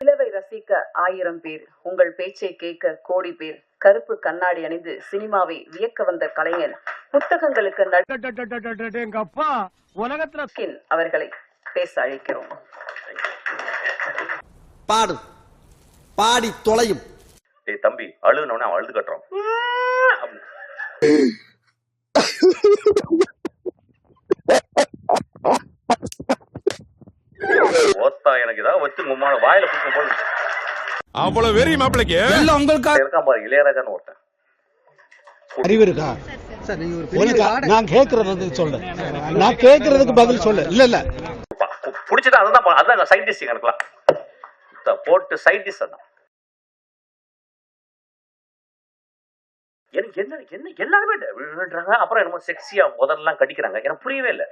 நிலவை ரசிக்க ஆயிரம் பேர் உங்கள் பேச்சை கேட்க கோடி பேர் கருப்பு கண்ணாடி அணிந்து சினிமாவை வியக்க வந்த கலைஞர் புத்தகங்களுக்கு உலகத்துல அவர்களை பேச அழைக்கிறோம். பாடு பாடி தொலையும். தம்பி அழுனவனே அவன் அழுது கட்டுறான். ஓத்தா எனக்கு ஏதாவது வச்சு வாயில குடுக்க போது அவ்வளவு வெறி மாப்பிளைக்கு? எல்லாம் உங்களுக்காக இருக்கான் பாரு இளையராஜான்னு ஒருத்தன். அறிவு இருக்கா நான் கேட்கறதுக்கு சொல்றேன். நான் கேட்கறதுக்கு பதில் சொல்லு இல்ல இல்ல. பிடிச்சதா அதுதான் பா- அதுதான் எனக்குலாம் த- போட்டு சயின்டிஸ்ட் அதான். எனக்கு என்ன என்ன எல்லாருமே அப்புறம் என்னமோ செக்ஸியா முதல்லாம் கடிக்கிறாங்க. எனக்கு புரியவே இல்லை.